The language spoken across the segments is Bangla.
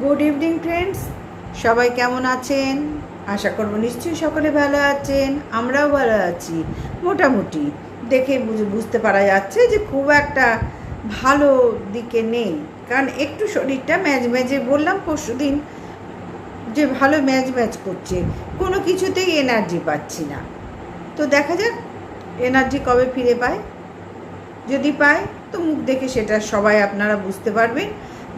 গুড ইভিনিং ফ্রেন্ডস সবাই কেমন আছেন? আশা করব নিশ্চয়ই সকলে ভালো আছেন, আমরাও ভালো আছি, মোটামুটি। দেখে বুঝ- বুঝতে পারা যাচ্ছে যে খুব একটা ভালো দিকে নেই। কারণ একটু শরীরটা ম্যাজ ম্যাজে, বললাম পরশু দিন যে ভালো ম্যাচ ম্যাচ করছে। কোনো কিছুতেই এনার্জি পাচ্ছি না। তো দেখা যাক এনার্জি কবে ফিরে পায়? যদি পায়, তো মুখ দেখে সেটা সবাই আপনারা বুঝতে পারবেন।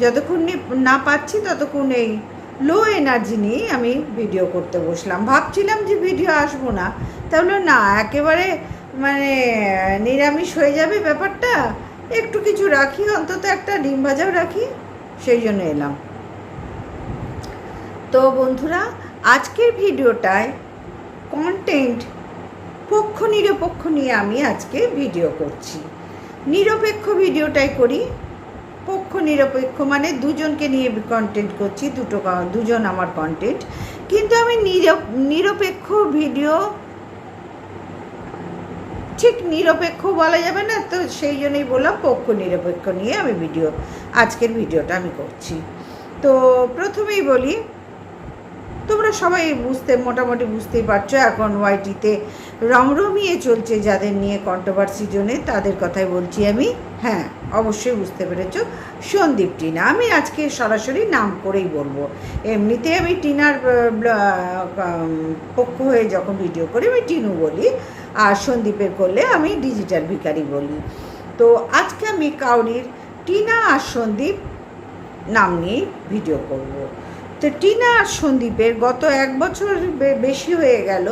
যতক্ষণ নি- পাচ্ছি ততক্ষণ এই লো এনার্জি নিয়েই আমি ভিডিও করতে বসলাম। ভাবছিলাম যে ভিডিও আসব না। তাহলে না, একেবারে মানে নিরামিষ হয়ে যাবে ব্যাপারটা। একটু কিছু রাখি, অন্তত একটা ডিম ভাজাও রাখি। সেই জন্য এলাম। তো বন্ধুরা, আজকের ভিডিওটায় কন্টেন্ট পক্ষ নিরপেক্ষ নিয়ে আমি আজকে ভিডিও করছি। নিরপেক্ষ ভিডিওটাই করি। পক্ষ নিরপেক্ষ মানে দুজনকে নিয়ে কন্টেন্ট করছি, দুটো দুজন আমার কন্টেন্ট কিন্তু আমি নিরপ- নিরপেক্ষ ভিডিও ঠিক নিরপেক্ষ বলা যাবে না, তো সেই জন্যই বললাম পক্ষ নিরপেক্ষ নিয়ে আমি ভিডিও আজকের ভিডিওটা আমি করছি। তো প্রথমেই বলি, তোমরা সবাই বুঝতে, মোটামুটি বুঝতেই পারছ, এখন ওয়াইটিতে রমরমিয়ে চলছে যাদের নিয়ে কন্ট্রোভার্সি জন্যে তাদের কথাই বলছি আমি হ্যাঁ। অবশ্যই বুঝতে পেরেছ সন্দীপ টিনা। আমি আজকে সরাসরি নাম করেই বলব। এমনিতে আমি টিনার পক্ষ হয়ে যখন ভিডিও করি, আমি টিনু বলি আর সন্দীপের করলে আমি ডিজিটাল ভিকারি বলি। তো আজকে আমি কাউরির টিনা আর সন্দীপ নাম নিয়ে ভিডিও করব। তো টিনা আর সন্দীপের গত এক বছর বেশি হয়ে গেল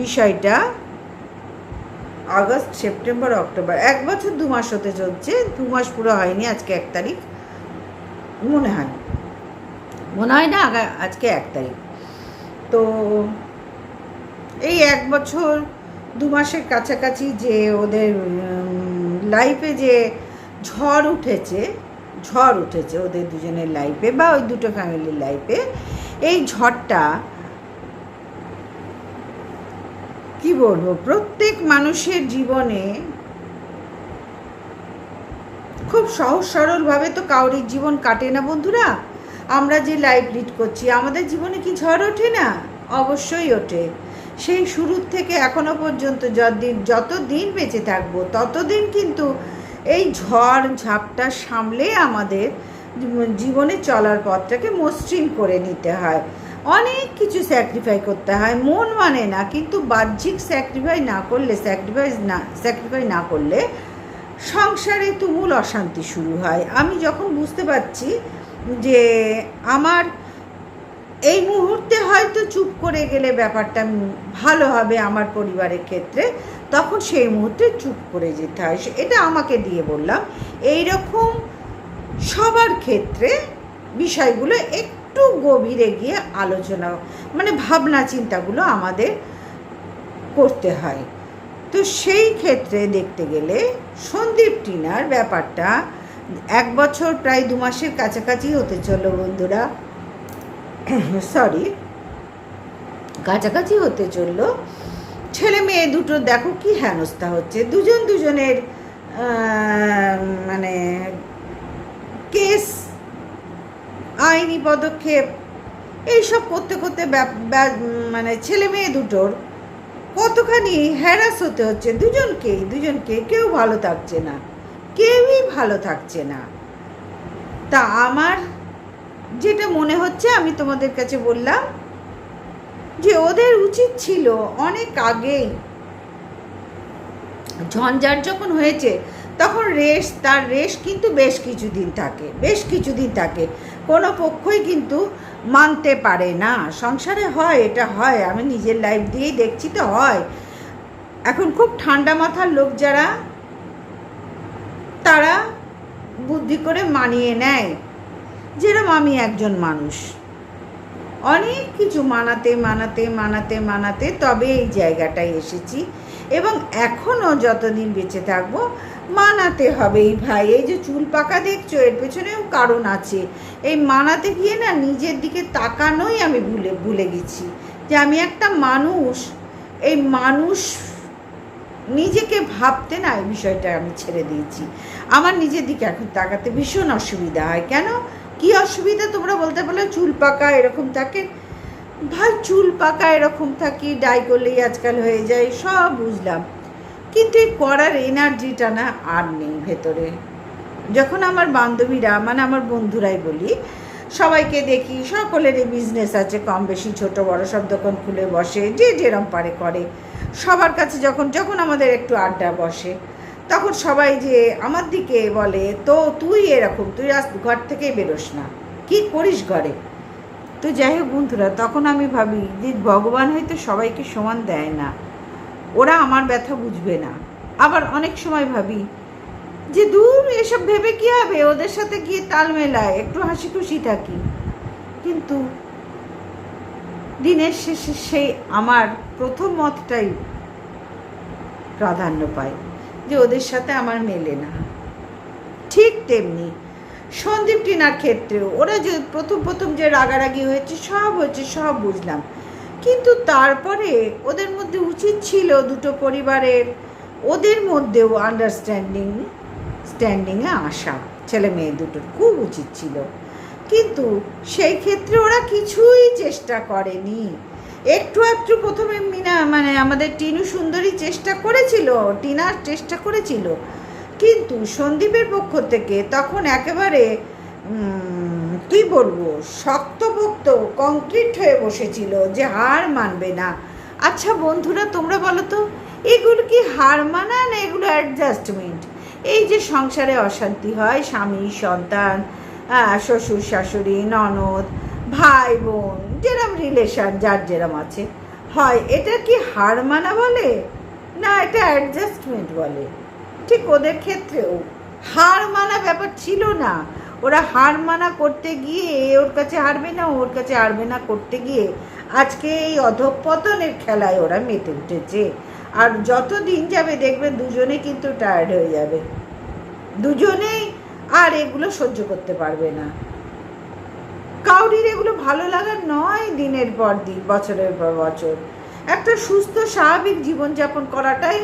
বিষয়টা। August, September, October. এক বছর দু মাস হতে চলছে, দু মাস পুরো হয়নি আজকে এক তারিখ। মনে হয় মনে হয় না আজকে এক তারিখ। তো এই এক বছর, দু মাসের কাছাকাছি যে ওদের লাইফে যে ঝড় উঠেছে ঝড় উঠেছে ওদের দুজনের লাইফে বা ওই দুটো ফ্যামিলির লাইফে এই ঝড়টা কি বলব? প্রত্যেক মানুষের জীবনে খুব সহজ সরলভাবে তো কাউরির জীবন কাটে না বন্ধুরা। আমরা যে লাইফ লিড করছি, আমাদের জীবনে কি ঝড় ওঠে না? অবশ্যই ওঠে। সেই শুরুর থেকে এখনও পর্যন্ত যতদিন যত দিন বেঁচে থাকব, ততদিন কিন্তু এই ঝড় ঝাপটা সামলে আমাদের জীবনে চলার পথটাকে মসৃণ করে নিতে হয়। অনেক কিছু স্যাক্রিফাই করতে হয়। মন মানে না, কিন্তু বাহ্যিক স্যাক্রিফাই না করলে স্যাক্রিফাইস না স্যাক্রিফাই না করলে সংসারে তুমুল অশান্তি শুরু হয়। আমি যখন বুঝতে পারছি যে আমার এই মুহূর্তে হয়তো চুপ করে গেলে ব্যাপারটা ভালো হবে আমার পরিবারের ক্ষেত্রে, তখন সেই মুহূর্তে চুপ করে যেতে হয়। এটা আমাকে দিয়ে বললাম। এই রকম সবার ক্ষেত্রে বিষয়গুলো একটু গভীরে গিয়ে আলোচনা মানে ভাবনা চিন্তাগুলো আমাদের করতে হয়। তো সেই ক্ষেত্রে দেখতে গেলে সন্দীপ টিনার ব্যাপারটা এক বছর প্রায় দু মাসের কাছাকাছি হতে চলল বন্ধুরা। সরি, কাছাকাছি হতে চলল। ছেলে মেয়ে দুটো দেখো কি হেনস্থা হচ্ছে। দুজন দুজনের মানে কেস আইনি পদক্ষেপ, এইসব করতে করতে মানে ছেলে মেয়ে দুটোর কতখানি হ্যারাস হতে হচ্ছে? দুজনকেই, দুজনকে কেউ ভালো থাকছে না, কেউই ভালো থাকছে না। তা আমার যেটা মনে হচ্ছে, আমি তোমাদের কাছে বললাম যে ওদের উচিত ছিল অনেক আগেই ঝঞ্ঝাট যখন হয়েছে, তখন রেশ, তার রেশ কিন্তু বেশ কিছুদিন থাকে, বেশ কিছুদিন থাকে। কোনো পক্ষই কিন্তু মানতে পারে না। সংসারে হয়, এটা হয়। আমি নিজের লাইফ দিয়েই দেখছি তো হয়। এখন খুব ঠান্ডা মাথার লোক যারা, তারা বুদ্ধি করে মানিয়ে নেয়। যেরম আমি একজন মানুষ। অনেক কিছু মানাতে মানাতে মানাতে মানাতে তবে এই জায়গাটায় এসেছি। এবং এখনও যতদিন বেঁচে থাকব, মানাতে হবে। এই ভাই, এই যে চুল পাকা দেখছ, এর পেছনেও কারণ আছে। এই মানাতে গিয়ে না নিজের দিকে তাকানোই আমি ভুলে ভুলে গেছি। যে আমি একটা মানুষ, এই মানুষ নিজেকে ভাবতে না এই বিষয়টা আমি ছেড়ে দিয়েছি। আমার নিজের দিকে এখন তাকাতে ভীষণ অসুবিধা হয়। কেন? কি অসুবিধা তোমরা বলতে পারলে চুল পাকা এরকম থাকে? ভাই, চুল পাকা এরকম থাকি, ডাই করলেই আজকাল হয়ে যায়, সব বুঝলাম। কিন্তু এই করার এনার্জিটা না আর নেই ভেতরে। যখন আমার বান্ধবীরা মানে আমার বন্ধুরাই বলি, সবাইকে দেখি, সকলেরই বিজনেস আছে কম বেশি ছোট বড় সব দোকান খুলে বসে, যে যেরম পারে করে। সবার কাছে যখন যখন আমাদের একটু আড্ডা বসে, তখন সবাই যে আমার দিকে বলে, তো তুই এরকম, তুই আজ ঘর থেকেই বেরোস না। কি করিস ঘরে? তো যাই হোক বন্ধুরা, তখন আমি ভাবি, যে ভগবান হয়তো সবাইকে সমান দেয় না। ওরা আমার ব্যথা বুঝবে না। আবার অনেক সময় ভাবি, যে দূর এসব ভেবে কি হবে? ওদের সাথে গিয়ে তাল মেলায়, একটু হাসি খুশি থাকি। কিন্তু দিনের শেষে সেই আমার প্রথম মতটাই প্রাধান্য পায় যে ওদের সাথে আমার মেলে না। ঠিক তেমনি সন্দীপ টিনার ক্ষেত্রেও। ওরা যে প্রথম প্রথম যে রাগারাগি হয়েছে, সব হয়েছে, সব বুঝলাম। কিন্তু তারপরে ওদের মধ্যে উচিত ছিল দুটো পরিবারের, ওদের মধ্যেও আন্ডারস্ট্যান্ডিং স্ট্যান্ডিংয়ে আসা। ছেলে মেয়ে দুটোর খুব উচিত ছিল। কিন্তু সেই ক্ষেত্রে ওরা কিছুই চেষ্টা করেনি। একটু একটু প্রথমে মিনা মানে আমাদের টিনু সুন্দরী চেষ্টা করেছিল টিনার চেষ্টা করেছিল কিন্তু সন্দীপের পক্ষ থেকে তখন একেবারে কি বলব, শক্তপোক্ত কংক্রিট হয়ে বসেছিল যে হার মানবে না। আচ্ছা বন্ধুরা, তোমরা বলো তো, এগুলো কি হার মানা না এগুলো অ্যাডজাস্টমেন্ট এই যে সংসারে অশান্তি হয়, স্বামী, সন্তান শ্বশুর, শাশুড়ি, ননদ, ভাই, বোন, যেরম রিলেশন যার যেরম আছে। হয় এটা কি হার মানা বলে? না, এটা অ্যাডজাস্টমেন্ট বলে। ঠিক ওদের ক্ষেত্রেও। হার মানা ব্যাপার ছিল না। ওরা হার মানা করতে গিয়ে ওর কাছে হারবে না, ওর কাছে হারবে না করতে গিয়ে আজকে এই অধঃপতনের খেলায় ওরা মেতে উঠেছে। আর যত দিন যাবে দেখবে দুজনে কিন্তু টায়ার্ড হয়ে যাবে। দুজনেই আর এগুলো সহ্য করতে পারবে না। কাউরির এগুলো ভালো লাগার নয় দিনের পর দিন, বছরের পর বছর। একটা সুস্থ, স্বাভাবিক জীবনযাপন করাটাই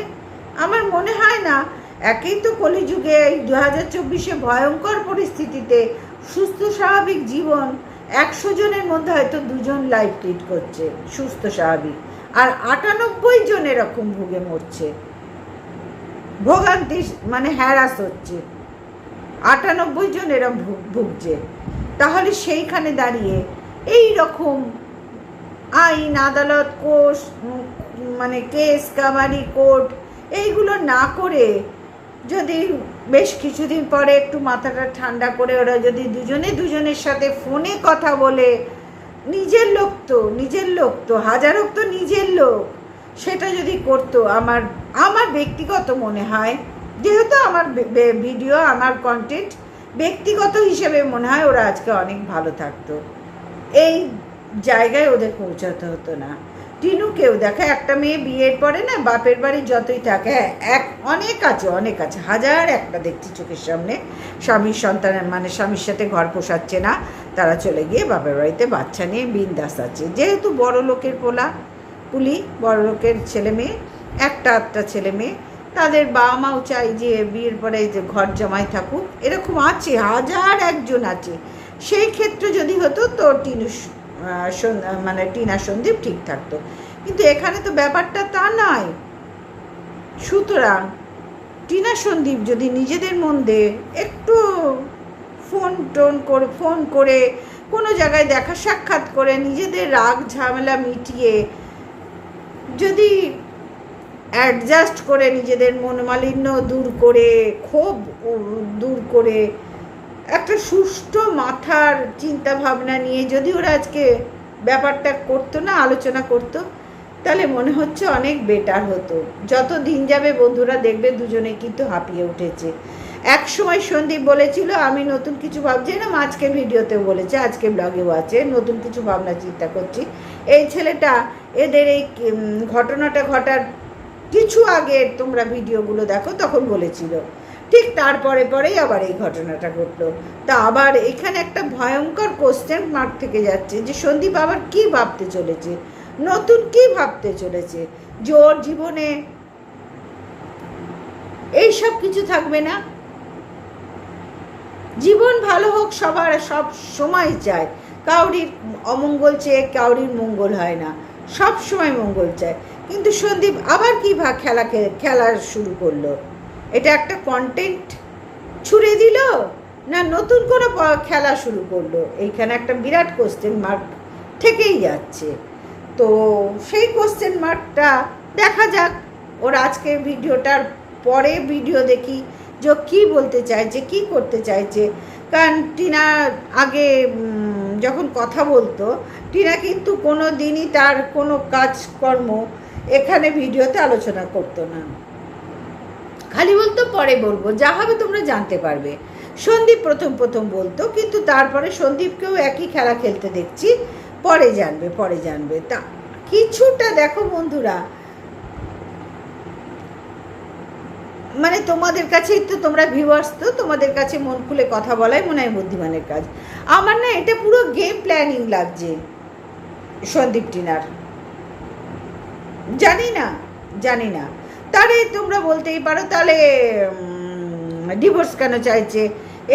আমার মনে হয় না একেই তো কলিযুগে এই দু হাজার চব্বিশে ভয়ঙ্কর পরিস্থিতিতে সুস্থ স্বাভাবিক জীবন একশো জনের মধ্যে হয়তো দুজন লাইফ লিড করছে, সুস্থ স্বাভাবিক। আর আটানব্বই জন এরকম ভুগে মরছে। ভোগান্তি মানে হ্যারাস হচ্ছে। আটানব্বই জন এরম ভুগ- ভুগছে। তাহলে সেইখানে দাঁড়িয়ে এই রকম আইন, আদালত, কোষ মানে কেস, কামারি, কোর্ট, এইগুলো না করে যদি বেশ কিছুদিন পরে একটু মাথাটা ঠান্ডা করে ওরা যদি দুজনে দুজনের সাথে ফোনে কথা বলে, নিজের লোক তো, নিজের লোক তো হাজার তো নিজের লোক, সেটা যদি করতো আমার আমার ব্যক্তিগত মনে হয়, যেহেতু আমার ভিডিও আমার কন্টেন্ট ব্যক্তিগত হিসেবে মনে হয় ওরা আজকে অনেক ভালো থাকতো। এই জায়গায় ওদের পৌঁছাতে হতো না। টিনুকেও দেখে একটা মেয়ে বিয়ের পরে না বাপের বাড়ি যতই থাকে হ্যাঁ, এক অনেক আছে অনেক আছে হাজার একটা দেখছি চোখের সামনে। স্বামীর সন্তানের মানে স্বামীর সাথে ঘর পোষাচ্ছে না তারা চলে গিয়ে বাপের বাড়িতে বাচ্চা নিয়ে বিন্দাস আছে। যেহেতু বড় লোকের পোলা পুলি বড় লোকের ছেলে মেয়ে একটা আধটা ছেলে মেয়ে তাদের বাবা মাও চাই যে বিয়ের পরে যে ঘর জমাই থাকুক এরকম আছে হাজার একজন আছে। সেই ক্ষেত্রে যদি হতো তো টিনু মানে টিনা সন্দীপ ঠিক থাকতো। কিন্তু এখানে তো ব্যাপারটা তা নয়। সুতরাং টিনা সন্দীপ যদি নিজেদের মধ্যে একটু ফোন টোন করে, ফোন করে কোনো জায়গায় দেখা সাক্ষাৎ করে নিজেদের রাগ ঝামেলা মিটিয়ে যদি অ্যাডজাস্ট করে নিজেদের মনোমালিন্য দূর করে, ক্ষোভ দূর করে একটা সুষ্ঠু মাথার চিন্তা ভাবনা নিয়ে যদি ওরা আজকে ব্যাপারটা করতো না, আলোচনা করতো, তাহলে মনে হচ্ছে অনেক বেটার হতো। যত দিন যাবে বন্ধুরা দেখবে দুজনে কিন্তু হাঁপিয়ে উঠেছে। এক সময় সন্দীপ বলেছিল, আমি নতুন কিছু ভাবছি না আজকে ভিডিওতেও বলেছে, আজকে ব্লগেও আছে, নতুন কিছু ভাবনা চিন্তা করছি। এই ছেলেটা, এদের এই ঘটনাটা ঘটার কিছু আগে তোমরা ভিডিওগুলো দেখো, তখন বলেছিল। ঠিক তারপরে পরেই আবার এই ঘটনাটা ঘটলো। তা আবার এখানে একটা ভয়ঙ্কর কোশ্চেন মার্ক থেকে যাচ্ছে যে, সন্দীপ আবার কি ভাবতে চলেছে? নতুন কি ভাবতে চলেছে? যে ওর জীবনে এই সব কিছু থাকবে না? জীবন ভালো হোক, সবার সব সময় চায়। কাউরির অমঙ্গল চেয়ে কাউরির মঙ্গল হয় না। সব সময় মঙ্গল চায়। কিন্তু সন্দীপ আবার কি ভাগ খেলা খেলা শুরু করল? এটা একটা কন্টেন্ট ছুড়ে দিল না নতুন প- খেলা শুরু করল? এইখানে একটা বিরাট কোশ্চেন মার্ক থেকেই যাচ্ছে। তো সেই কোশ্চেন মার্কটা দেখা যাক। ওর আজকের ভিডিওটার পরে ভিডিও দেখি যে কী বলতে চাইছে, কি করতে চাইছে। কারণ টিনা আগে যখন কথা বলতো, টিনা কিন্তু কোনো দিনই তার কোনো কাজকর্ম এখানে ভিডিওতে আলোচনা করতো না। খালি বলতো, পরে বলব। যা হবে তোমরা জানতে পারবে। সন্দীপ প্রথম প্রথম বলতো, কিন্তু তারপরে সন্দীপকেও একই খেলা খেলতে দেখছি। পরে জানবে পরে জানবে। তা কিছুটা দেখো বন্ধুরা মানে তোমাদের কাছেই তো তোমরা ভিউয়ার্স তো, তোমাদের কাছে মন খুলে কথা বলাই মনে হয় বুদ্ধিমানের কাজ। আমার না এটা পুরো গেম প্ল্যানিং লাগছে, সন্দীপ টিনার। জানি না জানি না। তাহলে তোমরা বলতেই পারো, তাহলে ডিভোর্স কেন চাইছে,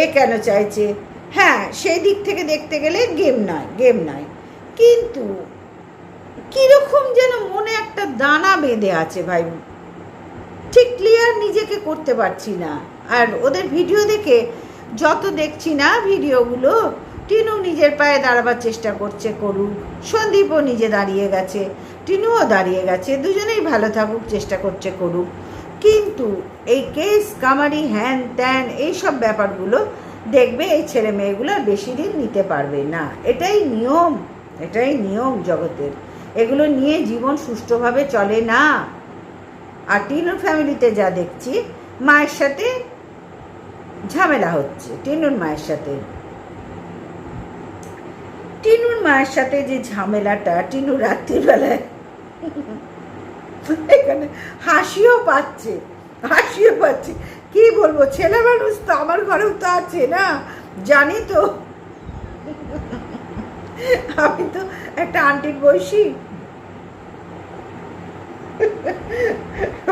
এ কেন চাইছে? হ্যাঁ সেই দিক থেকে দেখতে গেলে গেম নয় গেম নয়। কিন্তু কীরকম যেন মনে একটা দানা বেঁধে আছে ভাই। ঠিক ক্লিয়ার নিজেকে করতে পারছি না। আর ওদের ভিডিও দেখে যত দেখছি না ভিডিওগুলো টিনু নিজের পায়ে দাঁড়াবার চেষ্টা করছে, করুক। সন্দীপও নিজে দাঁড়িয়ে গেছে। টিনুও দাঁড়িয়ে গেছে। দুজনেই ভালো থাকুক, চেষ্টা করছে করুক। কিন্তু এই কেস, কামারি, হ্যান ত্যান এইসব ব্যাপারগুলো দেখবে এই ছেলে মেয়েগুলো বেশি দিন নিতে পারবে না। এটাই নিয়ম এটাই নিয়ম জগতের। এগুলো নিয়ে জীবন সুষ্ঠুভাবে চলে না। আর টিনুর ফ্যামিলিতে যা দেখছি, মায়ের সাথে ঝামেলা হচ্ছে, টিনুর মায়ের সাথে। টিনুর মায়ের সাথে যে ঝামেলাটা টিনু রাত্রিবেলায় এখানে হাসিও পাচ্ছে হাসিও পাচ্ছে। কি বলব, ছেলে মানুষ তো আমার ঘরেও তো আছে না, জানি তো। আমি তো একটা আন্টির বয়সী।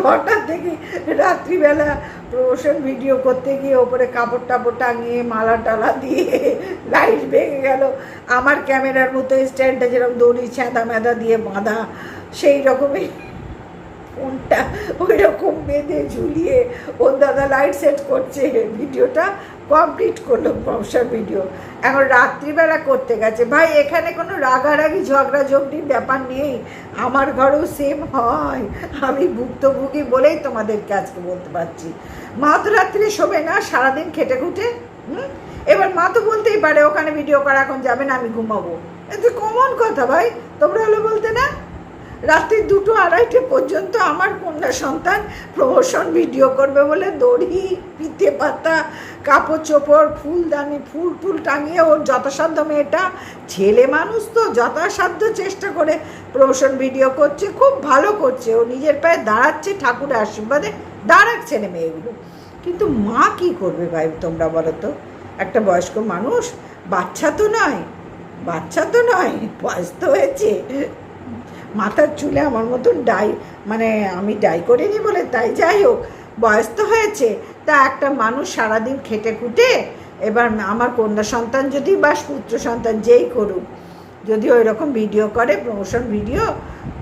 হঠাৎ দেখি রাত্রিবেলা প্রমোশন ভিডিও করতে গিয়ে ওপরে কাপড় টাপড় টাঙিয়ে মালা টালা দিয়ে লাইট ভেঙে গেল। আমার ক্যামেরার মতো স্ট্যান্ডটা যেরকম দড়ি ছ্যাঁদা ম্যাদা দিয়ে বাঁধা সেই রকমই ফোনটা ওই রকম বেঁধে ঝুলিয়ে ওর দাদা লাইট সেট করছে। ভিডিওটা কমপ্লিট করল ব্যবসার ভিডিও এখন রাত্রিবেলা করতে গেছে। ভাই, এখানে কোনো রাগারাগি ঝগড়া ঝগড়ির ব্যাপার নেই। আমার ঘরেও সেম হয়। আমি ভুক্তভোগী বলেই তোমাদেরকে আজকে বলতে পারছি। মা তো রাত্রে শোবে না, সারাদিন খেটে খুঁটে, হুম? এবার মা তো বলতেই পারে, ওখানে ভিডিও করা এখন যাবে না, আমি ঘুমাবো। এতে কমন কথা ভাই, তোমরা হলো বলতে না? রাত্রি দুটো আড়াইটে পর্যন্ত আমার কন্যা সন্তান প্রমোশন ভিডিও করবে বলে দড়ি পিতে পাতা, কাপড় চোপড়, ফুলদানি, ফুল টুল টাঙিয়ে ওর যথাসাধ্য মেয়েটা ছেলে মানুষ তো যথাসাধ্য চেষ্টা করে প্রমোশন ভিডিও করছে, খুব ভালো করছে। ও নিজের পায়ে দাঁড়াচ্ছে, ঠাকুরের আশীর্বাদে দাঁড়াক ছেলে মেয়েগুলো। কিন্তু মা কি করবে ভাই তোমরা বলো তো? একটা বয়স্ক মানুষ, বাচ্চা তো নয়, বাচ্চা তো নয়, বয়স তো হয়েছে। মাথার চুলে আমার মতন ডাই মানে আমি ডাই করিনি বলে, তাই যাই হোক, বয়স তো হয়েছে। তা একটা মানুষ সারাদিন খেটে খুটে, এবার আমার কন্যা সন্তান যদি বা পুত্র সন্তান যেই করুক, যদি ওই রকম ভিডিও করে প্রমোশন ভিডিও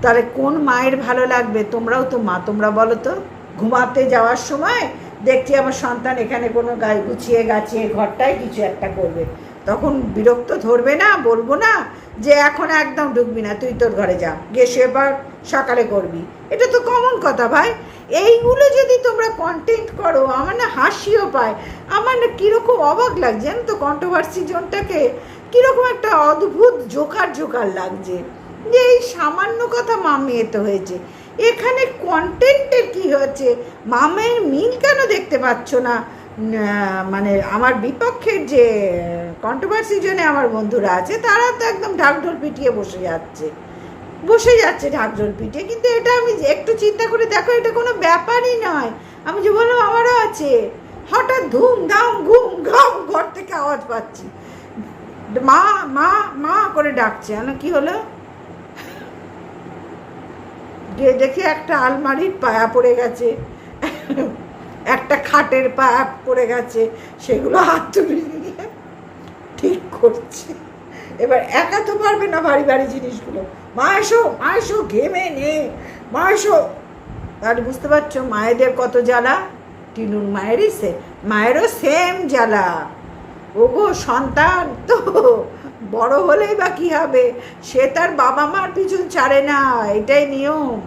তাহলে কোন মায়ের ভালো লাগবে? তোমরাও তো মা, তোমরা বলো তো। ঘুমাতে যাওয়ার সময় দেখছি আমার সন্তান এখানে কোনো গায়ে গুছিয়ে গাছিয়ে ঘরটায় কিছু একটা করবে। তখন বিরক্ত ধরবে না বলব না যে এখন একদম ঢুকবি না তুই তোর ঘরে যা গিয়ে এবার সকালে করবি। এটা তো কমন কথা ভাই। এইগুলো যদি তোমরা কন্টেন্ট করো আমার না হাসিও পায়। আমার না কীরকম অবাক লাগছে জানো তো কন্ট্রোভার্সি জোনটাকে? কীরকম একটা অদ্ভুত জোকার জোকার লাগছে। যে এই সামান্য কথা মামিয়েতে হয়েছে। এখানে কন্টেন্টের কি হচ্ছে মামের মিল কেন দেখতে পাচ্ছ না, মানে আমার বিপক্ষের যে কন্ট্রোভার্সি জন্য আমার বন্ধুরা আছে, তারা তো একদম ঢাকঢোল পিটিয়ে বসে যাচ্ছে। বসে যাচ্ছে ঢাকঢোল পিটিয়ে, কিন্তু এটা আমি একটু চিন্তা করে দেখো, এটা কোনো ব্যাপারই নয়। আমি যে বললাম, আমারও আছে। হঠাৎ ধুম ধাম, ঘুম ঘাম ঘর থেকে আওয়াজ পাচ্ছি। মা মা মা করে ডাকছে। না কি হলো? গিয়ে দেখি একটা আলমারির পায়া পড়ে গেছে। একটা খাটের পায়া পড়ে গেছে, সেগুলো হাত তুলে নিয়ে ঠিক করছে। এবার একা তো পারবে না ভারী ভারী জিনিসগুলো। মা এসো মা এসো, ঘেমে নে। মা এসো। তাহলে বুঝতে পারছ, মায়েদের কত জ্বালা? টিনুর মায়েরই সে, মায়েরও সেম জ্বালা। ওগো, সন্তান তো বড় হলেই বা কী হবে? সে তার বাবা মার পিছন ছাড়ে না, এটাই নিয়ম।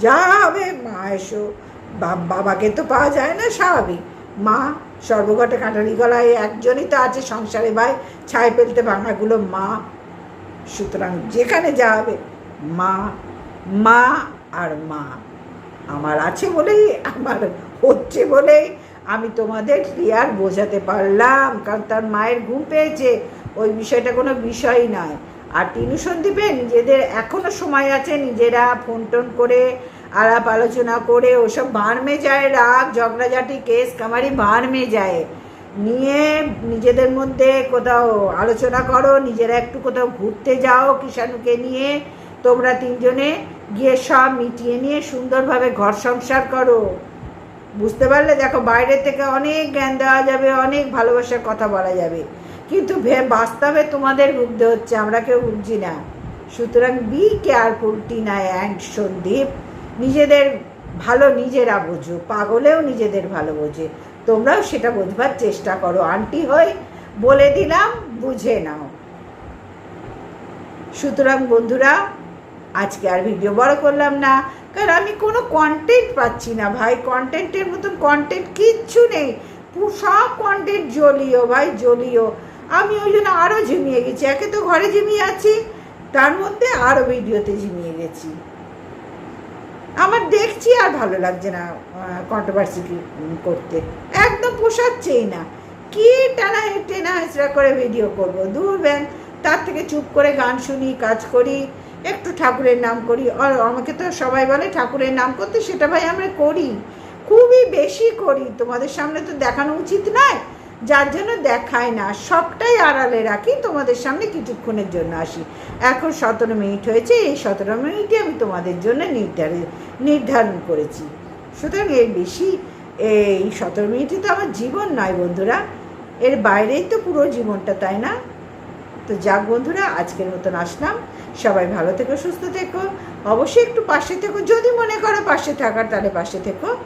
যা হবে, মা এসো। বাবাকে তো পাওয়া যায় না, স্বাভাবিক। মা সর্বঘটে কাটারি গলায়, একজনই তো আছে সংসারে ভাই, ছাই ফেলতে ভাঙাগুলো মা। সুতরাং যেখানে যা হবে, মা মা আর মা। আমার আছে বলেই, আমার হচ্ছে বলেই, আমি তোমাদের ক্লিয়ার বোঝাতে পারলাম, কারণ তার মায়ের ঘুম পেয়েছে। ওই বিষয়টা কোনো বিষয় নয়। আর টিনু সন্দীপে নিজেদের এখনও সময় আছে, নিজেরা ফোন টোন করে আলাপ আলোচনা করে ওসব বাড়মে যায় রাগ, ঝগড়াঝাটি, কেস কামারি বাড়মে যায়। নিয়ে নিজেদের মধ্যে কোথাও আলোচনা করো, নিজেরা একটু কোথাও ঘুরতে যাও কিষাণুকে নিয়ে। তোমরা তিনজনে গিয়ে সব মিটিয়ে নিয়ে সুন্দরভাবে ঘর সংসার করো। বুঝতে পারলে? দেখো, বাইরে থেকে অনেক জ্ঞান দেওয়া যাবে, অনেক ভালোবাসার কথা বলা যাবে। কিন্তু ভে- বাস্তবে তোমাদের ভুগতে হচ্ছে আমরা কেউ বুঝছি না। সুতরাং be careful Tina and Sandip. নিজেদের ভালো নিজেরা বোঝো, পাগলেও নিজেদের ভালো বোঝে। তোমরাও সেটা বোঝবার চেষ্টা করো। আন্টি হই, বলে দিলাম, বুঝে নাও। সুতরাং বন্ধুরা, আজকে আর ভিডিও বড় করলাম না, কারণ আমি কোনো কন্টেন্ট পাচ্ছি না ভাই। কন্টেন্টের মতন কন্টেন্ট কিচ্ছু নেই। সব কন্টেন্ট জলীয় ভাই জলীয় আমি ওই জন্য আরও ঝিমিয়ে গেছি। একে তো ঘরে ঝিমিয়ে আছি, তার মধ্যে আরও ভিডিওতে ঝিমিয়ে গেছি। আমার দেখছি আর ভালো লাগছে না কন্ট্রোভার্সি করতে। একদম পোষাচ্ছেই না। কি টানা টেনা হেঁচড়া করে ভিডিও করব? দূর ব্যান তার থেকে চুপ করে গান শুনি, কাজ করি, একটু ঠাকুরের নাম করি। আর আমাকে তো সবাই বলে ঠাকুরের নাম করতে, সেটা ভাই আমরা করি। খুবই বেশি করি। তোমাদের সামনে তো দেখানো উচিত নয়। যার জন্য দেখায় না, সবটাই আড়ালে রাখি, তোমাদের সামনে কিছুক্ষণের জন্য আসি। এখন সতেরো মিনিট হয়েছে, এই সতেরো মিনিটে আমি তোমাদের জন্য নির্ধারণ নির্ধারণ করেছি। সুতরাং এর বেশি, এই সতেরো মিনিটই তো আমার জীবন নয় বন্ধুরা। এর বাইরেই তো পুরো জীবনটা, তাই না? তো যাক বন্ধুরা, আজকের মতন আসলাম। সবাই ভালো থেকো, সুস্থ থেকো। অবশ্যই একটু পাশে থেকো। যদি মনে করো পাশে থাকার, তাহলে পাশে থেকো।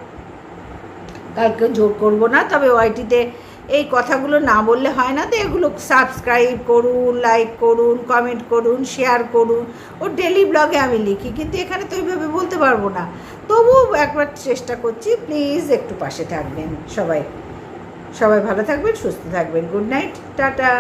কালকে জোর করব না, তবে ওয়াইটিতে এই কথাগুলো না বললে হয় না তো এগুলো সাবস্ক্রাইব করুন লাইক করুন কমেন্ট করুন শেয়ার করুন। ও ডেলি ব্লগে আমি লিখি, কিন্তু এখানে তো ওইভাবে বলতে পারব না। তবুও একবার চেষ্টা করছি প্লিজ একটু পাশে থাকবেন সবাই। সবাই ভালো থাকবেন, সুস্থ থাকবেন। Good night tata.